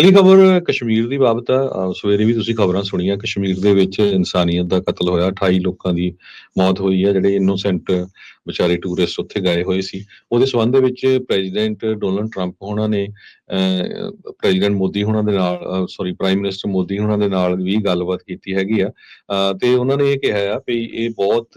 ਅਗਲੀ ਖਬਰ ਕਸ਼ਮੀਰ ਦੀ ਬਾਬਤ ਆ। ਸਵੇਰੇ ਵੀ ਤੁਸੀਂ ਖਬਰਾਂ ਸੁਣੀਆਂ। ਕਸ਼ਮੀਰ ਦੇ ਵਿੱਚ ਇਨਸਾਨੀਅਤ ਦਾ ਕਤਲ ਹੋਇਆ। 28 ਲੋਕਾਂ ਦੀ ਮੌਤ ਹੋਈ ਹੈ ਜਿਹੜੇ ਇਨੋਸੈਂਟ ਵਿਚਾਰੇ ਟੂਰਿਸਟ ਉੱਥੇ ਗਏ ਹੋਏ ਸੀ। ਉਹਦੇ ਸੰਬੰਧ ਦੇ ਵਿੱਚ ਪ੍ਰੈਜ਼ੀਡੈਂਟ ਡੋਨਲਡ ਟਰੰਪ ਹੋਣਾ ਨੇ ਪ੍ਰੈਜ਼ੀਡੈਂਟ ਮੋਦੀ ਹੋਣਾ ਦੇ ਨਾਲ ਸੌਰੀ ਪ੍ਰਾਈਮ ਮਿਨਿਸਟਰ ਮੋਦੀ ਹੋਣਾ ਦੇ ਨਾਲ ਵੀ ਗੱਲਬਾਤ ਕੀਤੀ ਹੈਗੀ ਆ। ਤੇ ਉਹਨਾਂ ਨੇ ਇਹ ਕਿਹਾ ਆ ਵੀ ਇਹ ਬਹੁਤ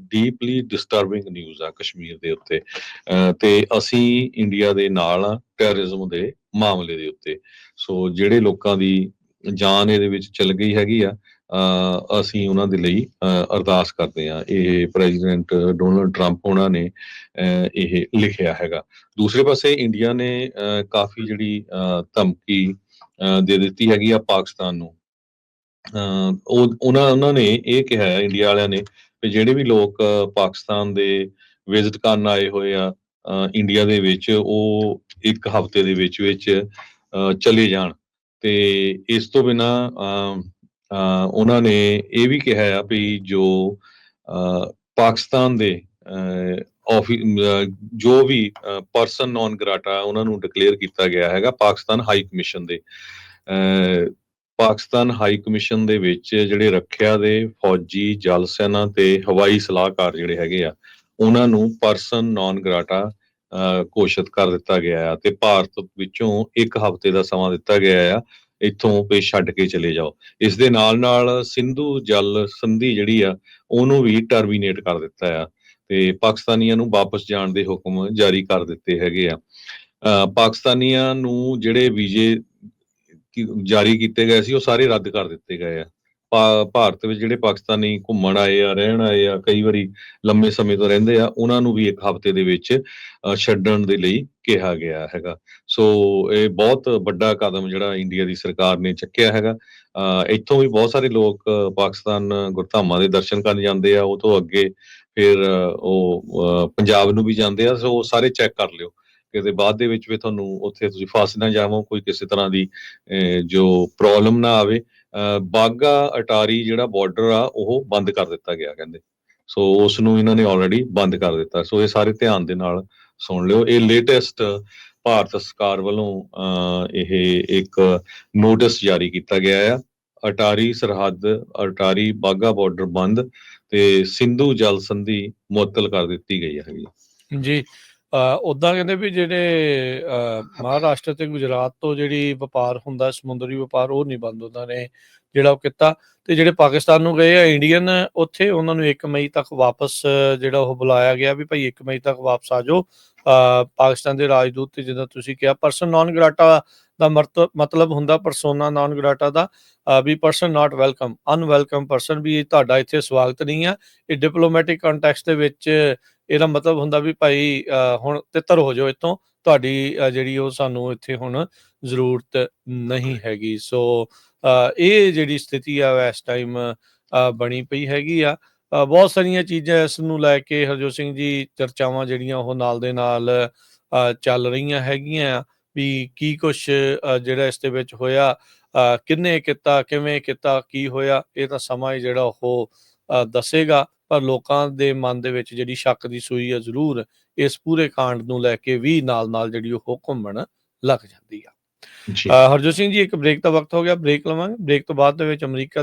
ਡੀਪਲੀ ਡਿਸਟਰਬਿੰਗ ਨਿਊਜ਼ ਆ ਕਸ਼ਮੀਰ ਦੇ ਉੱਤੇ। ਅ, ਤੇ ਅਸੀਂ ਇੰਡੀਆ ਦੇ ਨਾਲ ਆ ਟੈਰਰਿਜ਼ਮ ਦੇ ਮਾਮਲੇ ਦੇ ਉੱਤੇ। ਸੋ ਜਿਹੜੇ ਲੋਕਾਂ ਦੀ ਜਾਨ ਇਹਦੇ ਵਿੱਚ ਚਲ ਗਈ ਹੈਗੀ ਆ ਅਸੀਂ ਉਹਨਾਂ ਦੇ ਲਈ ਅ, ਅਰਦਾਸ ਕਰਦੇ ਹਾਂ। ਇਹ ਪ੍ਰੈਜ਼ੀਡੈਂਟ ਡੋਨਲਡ ਟਰੰਪ ਉਹਨਾਂ ਨੇ ਅ, ਇਹ ਲਿਖਿਆ ਹੈਗਾ। ਦੂਸਰੇ ਪਾਸੇ ਇੰਡੀਆ ਨੇ ਅ, ਕਾਫੀ ਜਿਹੜੀ ਅ, ਧਮਕੀ ਦੇ ਦਿੱਤੀ ਹੈਗੀ ਆ ਪਾਕਿਸਤਾਨ ਨੂੰ। ਅ, ਉਹ ਉਹਨਾਂ ਉਹਨਾਂ ਨੇ ਇਹ ਕਿਹਾ ਹੈ ਇੰਡੀਆ ਵਾਲਿਆਂ ਨੇ ਵੀ ਜਿਹੜੇ ਵੀ ਲੋਕ ਪਾਕਿਸਤਾਨ ਦੇ ਵਿਜ਼ਿਟ ਕਰਨ ਆਏ ਹੋਏ ਆ ਇੰਡੀਆ ਦੇ ਵਿੱਚ ਉਹ ਇੱਕ ਹਫ਼ਤੇ ਦੇ ਵਿੱਚ ਵਿੱਚ ਅ, ਚਲੇ ਜਾਣ। ਤੇ ਇਸ ਤੋਂ ਬਿਨਾ ਉਹਨਾਂ ਨੇ ਇਹ ਵੀ ਕਿਹਾ ਆ ਵੀ ਜੋ ਅ, ਪਾਕਿਸਤਾਨ ਦੇ ਜੋ ਵੀ ਪਰਸਨ ਨੌਨ ਗ੍ਰਾਟਾ ਉਹਨਾਂ ਨੂੰ ਡਿਕਲੇਅਰ ਕੀਤਾ ਗਿਆ ਹੈਗਾ ਪਾਕਿਸਤਾਨ ਹਾਈ ਕਮਿਸ਼ਨ ਦੇ। ਪਾਕਿਸਤਾਨ ਹਾਈ ਕਮਿਸ਼ਨ ਦੇ ਵਿੱਚ ਜਿਹੜੇ ਰੱਖਿਆ ਦੇ ਫੌਜੀ ਜਲ ਸੈਨਾ ਤੇ ਹਵਾਈ ਸਲਾਹਕਾਰ ਜਿਹੜੇ ਹੈਗੇ ਆ ਉਹਨਾਂ ਨੂੰ ਪਰਸਨ ਨੌਨ ਗ੍ਰਾਟਾ ਅ, ਘੋਸ਼ਿਤ ਕਰ ਦਿੱਤਾ ਗਿਆ ਆ ਤੇ ਭਾਰਤ ਵਿੱਚੋਂ ਇੱਕ ਹਫ਼ਤੇ ਦਾ ਸਮਾਂ ਦਿੱਤਾ ਗਿਆ ਆ ਇੱਥੋਂ ਪੇ ਛੱਡ ਕੇ ਚਲੇ ਜਾਓ। ਇਸ ਦੇ ਨਾਲ ਨਾਲ ਸਿੰਧੂ ਜਲ ਸੰਧੀ ਜਿਹੜੀ ਆ, ਉਹਨੂੰ ਵੀ ਟਰਮੀਨੇਟ ਕਰ ਦਿੱਤਾ ਆ ਤੇ ਪਾਕਿਸਤਾਨੀਆਂ ਨੂੰ ਵਾਪਸ ਜਾਣ ਦੇ ਹੁਕਮ ਜਾਰੀ ਕਰ ਦਿੱਤੇ ਹੈਗੇ ਆ। ਪਾਕਿਸਤਾਨੀਆਂ ਨੂੰ ਜਿਹੜੇ ਵੀਜ਼ੇ ਜਾਰੀ ਕੀਤੇ ਗਏ ਸੀ, ਉਹ ਸਾਰੇ ਰੱਦ ਕਰ ਦਿੱਤੇ ਗਏ ਆ। ਭਾਰਤ ਵਿੱਚ ਜਿਹੜੇ ਪਾਕਿਸਤਾਨੀ ਘੁੰਮਣ ਆਏ ਆ ਰਹਿਣ ਆਏ ਆ ਕਈ ਵਾਰੀ ਲੰਮੇ ਸਮੇਂ ਤੋਂ ਰਹਿੰਦੇ ਆ ਉਹਨਾਂ ਨੂੰ ਵੀ ਇੱਕ ਹਫ਼ਤੇ ਦੇ ਵਿੱਚ ਛੱਡਣ ਦੇ ਲਈ ਕਿਹਾ ਗਿਆ ਹੈਗਾ। ਸੋ ਇਹ ਬਹੁਤ ਵੱਡਾ ਕਦਮ ਜਿਹੜਾ ਇੰਡੀਆ ਦੀ ਸਰਕਾਰ ਨੇ ਚੱਕਿਆ ਹੈਗਾ। ਅ, ਇੱਥੋਂ ਵੀ ਬਹੁਤ ਸਾਰੇ ਲੋਕ ਪਾਕਿਸਤਾਨ ਗੁਰਧਾਮਾਂ ਦੇ ਦਰਸ਼ਨ ਕਰਨ ਜਾਂਦੇ ਆ ਉਹ ਤੋਂ ਅੱਗੇ ਫਿਰ ਉਹ ਪੰਜਾਬ ਨੂੰ ਵੀ ਜਾਂਦੇ ਆ ਸੋ ਸਾਰੇ ਚੈੱਕ ਕਰ ਲਿਓ। ਕਿਤੇ ਬਾਅਦ ਦੇ ਵਿੱਚ ਵੀ ਤੁਹਾਨੂੰ ਉੱਥੇ ਤੁਸੀਂ ਫਸ ਨਾ ਜਾਵੋ ਕੋਈ ਕਿਸੇ ਤਰ੍ਹਾਂ ਦੀ ਅ, ਜੋ ਪ੍ਰੋਬਲਮ ਨਾ ਆਵੇ। ਬਾਗਾ ਅਟਾਰੀ ਜਿਹੜਾ ਬਾਰਡਰ ਆ ਉਹ ਬੰਦ ਕਰ ਦਿੱਤਾ ਗਿਆ ਕਹਿੰਦੇ। ਸੋ ਉਸ ਨੂੰ ਇਹਨਾਂ ਨੇ ਆਲਰੇਡੀ ਬੰਦ ਕਰ ਦਿੱਤਾ। ਸੋ ਇਹ ਸਾਰੇ ਧਿਆਨ ਦੇ ਨਾਲ ਸੁਣ ਲਿਓ। ਇਹ ਲੇਟੈਸਟ ਭਾਰਤ ਸਰਕਾਰ ਵੱਲੋਂ ਅ, ਇਹ ਇੱਕ ਨੋਟਿਸ ਜਾਰੀ ਕੀਤਾ ਗਿਆ ਆ। ਅਟਾਰੀ ਸਰਹੱਦ ਅਟਾਰੀ ਬਾਗਾ ਬਾਰਡਰ ਬੰਦ ਤੇ ਸਿੰਧੂ ਜਲ ਸੰਧੀ ਮੁਅੱਤਲ ਕਰ ਦਿੱਤੀ ਗਈ ਹੈਗੀ ਜੀ ਉਦਾਂ ਕਹਿੰਦੇ ਵੀ ਜਿਹੜੇ ਮਹਾਰਾਸ਼ਟਰ ਤੇ ਗੁਜਰਾਤ ਤੋਂ ਜਿਹੜੀ ਵਪਾਰ ਹੁੰਦਾ ਸਮੁੰਦਰੀ ਵਪਾਰ ਉਹ ਨਹੀਂ ਬੰਦ ਉਹਨਾਂ ਨੇ ਜਿਹੜਾ ਉਹ ਕੀਤਾ। ਤੇ ਜਿਹੜੇ ਪਾਕਿਸਤਾਨ ਨੂੰ ਗਏ ਆ ਇੰਡੀਅਨ ਉੱਥੇ ਉਹਨਾਂ ਨੂੰ 1 ਮਈ ਤੱਕ ਵਾਪਸ ਜਿਹੜਾ ਉਹ ਬੁਲਾਇਆ ਗਿਆ ਵੀ ਭਾਈ 1 ਮਈ ਤੱਕ ਵਾਪਸ ਆ ਜਾਓ। ਪਾਕਿਸਤਾਨ ਦੇ ਰਾਜਦੂਤ ਤੇ ਜਿੱਦਾਂ ਤੁਸੀਂ ਕਿਹਾ ਪਰਸਨ ਨਾਨ ਗ੍ਰਾਟਾ ਦਾ ਮਤਲਬ ਹੁੰਦਾ ਪਰਸੋਨਾ ਨਾਨ ਗ੍ਰਾਟਾ ਦਾ ਵੀ person not welcome unwelcome person ਵੀ ਤੁਹਾਡਾ ਇੱਥੇ ਸਵਾਗਤ ਨਹੀਂ ਆ। ਇਹ ਡਿਪਲੋਮੈਟਿਕ ਕੰਟੈਕਸਟ ਦੇ ਵਿੱਚ ਇਹਦਾ ਮਤਲਬ ਹੁੰਦਾ ਵੀ ਭਾਈ ਹੁਣ ਤਿੱਤਰ ਹੋ ਜਾਓ ਇੱਥੋਂ ਤੁਹਾਡੀ ਜਿਹੜੀ ਉਹ ਸਾਨੂੰ ਇੱਥੇ ਹੁਣ ਜ਼ਰੂਰਤ ਨਹੀਂ ਹੈਗੀ। ਸੋ ਇਹ ਜਿਹੜੀ ਸਥਿਤੀ ਆ ਇਸ ਟਾਈਮ ਬਣੀ ਪਈ ਹੈਗੀ ਆ। ਬਹੁਤ ਸਾਰੀਆਂ ਚੀਜ਼ਾਂ ਇਸ ਨੂੰ ਲੈ ਕੇ ਹਰਜੋਤ ਸਿੰਘ ਜੀ ਚਰਚਾਵਾਂ ਜਿਹੜੀਆਂ ਉਹ ਨਾਲ ਦੇ ਨਾਲ ਚੱਲ ਰਹੀਆਂ ਹੈਗੀਆਂ ਵੀ ਕੀ ਕੁਛ ਜਿਹੜਾ ਇਸ ਦੇ ਵਿੱਚ ਹੋਇਆ ਕਿੰਨੇ ਕੀਤਾ ਕਿਵੇਂ ਕੀਤਾ ਕੀ ਹੋਇਆ ਇਹ ਤਾਂ ਸਮਾਂ ਹੀ ਜਿਹੜਾ ਉਹ ਦੱਸੇਗਾ ਪਰ ਲੋਕਾਂ ਦੇ ਮਨ ਦੇ ਵਿੱਚ ਜਿਹੜੀ ਸ਼ੱਕ ਦੀ ਸੂਈ ਆ ਜ਼ਰੂਰ ਇਸ ਪੂਰੇ ਕਾਂਡ ਨੂੰ ਲੈ ਕੇ ਵੀ ਨਾਲ-ਨਾਲ ਜਿਹੜੀ ਉਹ ਘੁੰਮਣ ਲੱਗ ਜਾਂਦੀ ਆ। ਜੀ। ਹਰਜੋਤ ਸਿੰਘ ਜੀ ਇੱਕ ਬ੍ਰੇਕ ਦਾ ਵਕਤ ਹੋ ਗਿਆ ਬ੍ਰੇਕ ਲਵਾਂਗੇ। ਬ੍ਰੇਕ ਤੋਂ ਬਾਅਦ ਦੇ ਵਿੱਚ ਅਮਰੀਕਾ